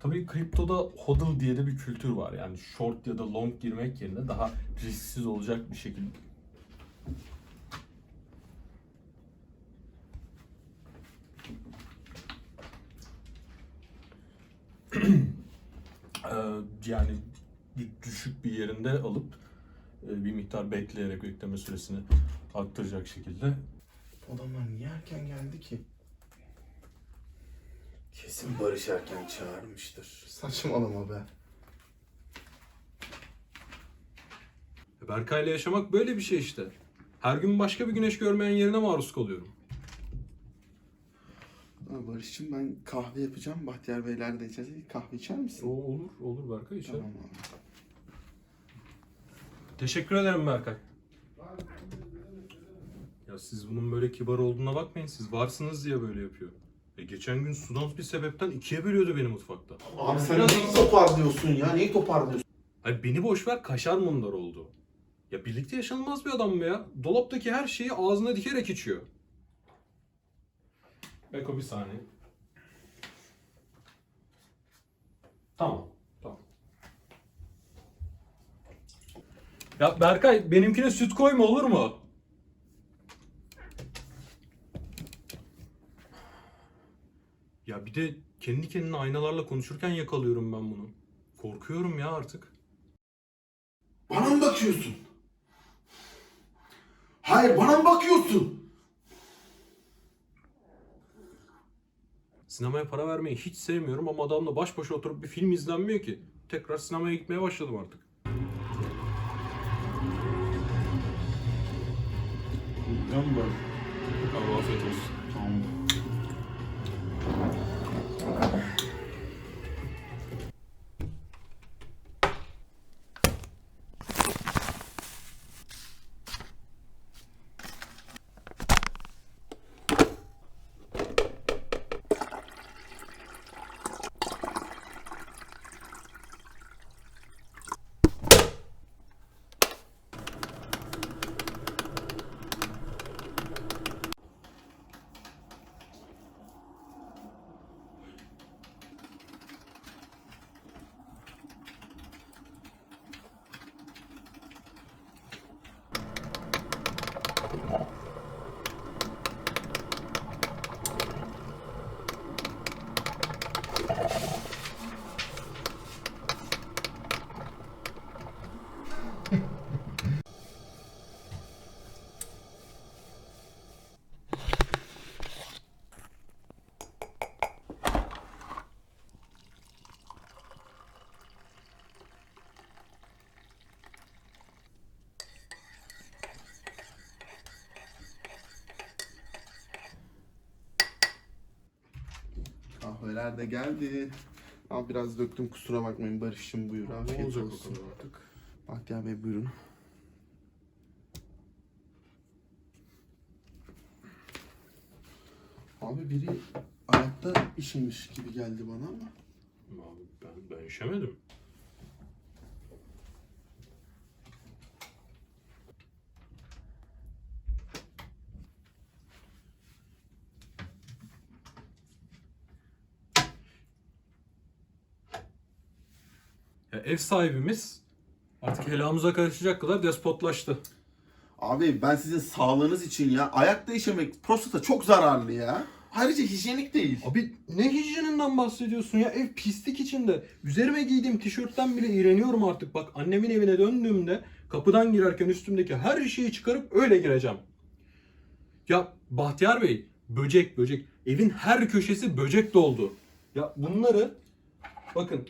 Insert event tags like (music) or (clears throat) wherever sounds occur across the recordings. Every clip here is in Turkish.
Tabii kriptoda hodl diye de bir kültür var. Yani short ya da long girmek yerine daha risksiz olacak bir şekilde (clears throat) yani dü- düşük bir yerinde alıp bir miktar bekleyerek bekleme süresini arttıracak şekilde Adamlar niye erken geldi ki? Kesin Barış erken çağırmıştır. Saçmalama be. Berkay'la yaşamak böyle bir şey işte. Her gün başka bir güneş görmeyen yerine maruz kalıyorum. Ha, Barış'cığım ben kahve yapacağım. Bahtiyar Beyler de içecek. Kahve içer misin? O olur, olur Berkay içer. Tamam abi. Teşekkür ederim Berkay. Ya siz bunun böyle kibar olduğuna bakmayın. Siz varsınız diye böyle yapıyor. E geçen gün sudan bir sebepten ikiye bölüyordu beni mutfakta. Abi sen neyi toparlıyorsun ya? Neyi toparlıyorsun? Ay beni boş ver kaşar mundar oldu. Ya birlikte yaşanılmaz bir adam mı ya? Dolaptaki her şeyi ağzına dikerek içiyor. Beko bir saniye. Tamam. Tamam. Ya Berkay benimkine süt koyma olur mu? Bir de kendi kendine aynalarla konuşurken yakalıyorum ben bunu. Korkuyorum ya artık. Bana mı bakıyorsun? Hayır bana mı bakıyorsun? Sinemaya para vermeyi hiç sevmiyorum ama adamla baş başa oturup bir film izlenmiyor ki. Tekrar sinemaya gitmeye başladım artık. Tamam Barış. Abi afiyet olsun. Tamam. Kahveler de geldi. Al biraz döktüm kusura bakmayın Barış'cığım buyur Ne afiyet olacak o olsun. kadar artık? Bahtiyar Bey buyurun. Abi biri ayakta işemiş gibi geldi bana ama. Abi ben, ben işemedim. Ev sahibimiz artık helamıza karışacak kadar despotlaştı. Abi ben sizin sağlığınız için ya ayakta işemek prostata çok zararlı ya. Ayrıca hijyenik değil. Abi ne hijyeninden bahsediyorsun ya? Ev pislik içinde. Üzerime giydiğim tişörtten bile iğreniyorum artık. Bak annemin evine döndüğümde kapıdan girerken üstümdeki her şeyi çıkarıp öyle gireceğim. Ya Bahtiyar Bey, böcek böcek. Evin her köşesi böcek doldu. Ya bunları bakın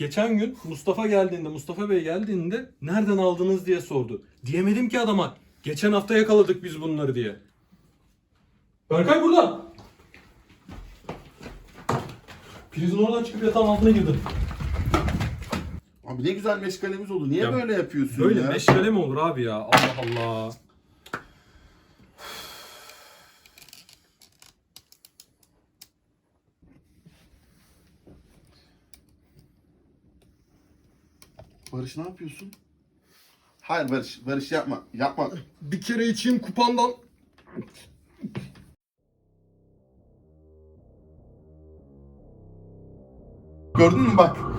geçen gün Mustafa geldiğinde, Mustafa Bey geldiğinde nereden aldınız diye sordu. Diyemedim ki adama. Geçen hafta yakaladık biz bunları diye. Berkay burada. Prizin oradan çıkıp yatağın altına girdi. Abi ne güzel meşgalemiz oldu. Niye Ya böyle yapıyorsun Böyle ya? meşgale mi olur abi ya? Allah Allah. Barış ne yapıyorsun? Hayır Barış, Barış yapma. Yapma. Bir kere içeyim kupandan. Gördün mü bak?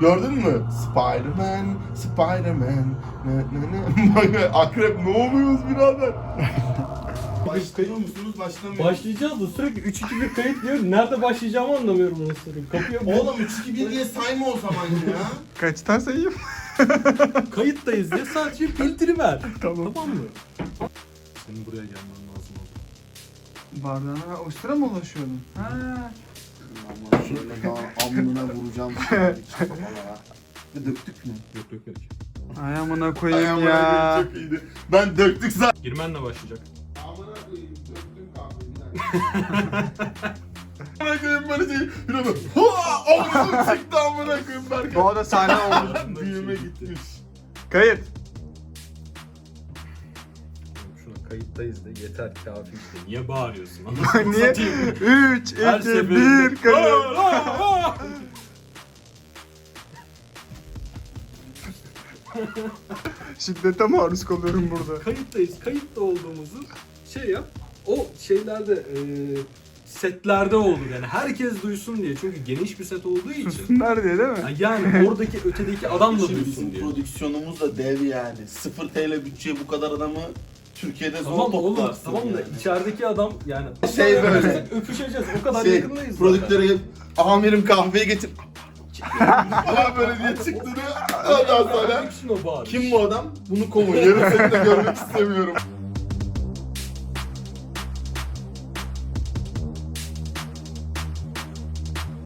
Gördün mü? Spider-Man, Spider-Man. Ne ne ne. Bak, (laughs) Akrep ne oluyoruz birader? (laughs) Başlıyor musunuz? Başlamıyor. Başlayacağız da sürekli 3-2-1 kayıt diyor. Nerede başlayacağımı anlamıyorum nasıl. Kapıya Oğlum 3-2-1 diye sayma o zaman ya. (laughs) Kaçtan sayayım? kayıttayız diye sadece filtre ver. Tamam. Tamam mı? Senin buraya gelmen lazım oldu. Bardağına o sıra mı ulaşıyordun? Ha. Ama şöyle daha amına vuracağım. (laughs) Ve döktük mü? Yok yok. Ay amına Ay koyayım amına ya. çok iyiydi. Ben döktük zaten. Girmenle başlayacak. Amına koyayım döktüm kahveyi. Amına koyayım böyle şey. Bir anda hua omzum çıktı amına koyayım Berkay. Bu arada sahne (laughs) olmuş. Büyüme gitmiş. Kayıt. Şuna kayıttayız de yeter kafi işte. Niye bağırıyorsun? Niye? 3, 2, 1, kayıt. (laughs) Şiddete maruz kalıyorum burada. Kayıttayız. Kayıtta olduğumuzu şey yap. O şeylerde e, setlerde olur yani herkes duysun diye. Çünkü geniş bir set olduğu için. Nerede değil mi? Yani oradaki ötedeki adam da Şimdi duysun bizim diye. prodüksiyonumuz da dev yani. 0 TL bütçeye bu kadar adamı Türkiye'de zor Tamam oğlum toplarsın tamam da yani. içerideki adam yani Şey böyle. öpüşeceğiz o kadar Şey, yakındayız prodüktörü amirim kahveyi getir. Falan böyle diye çıktı da ondan sonra kim bu adam? Bunu kovun. Yarın seni de görmek istemiyorum.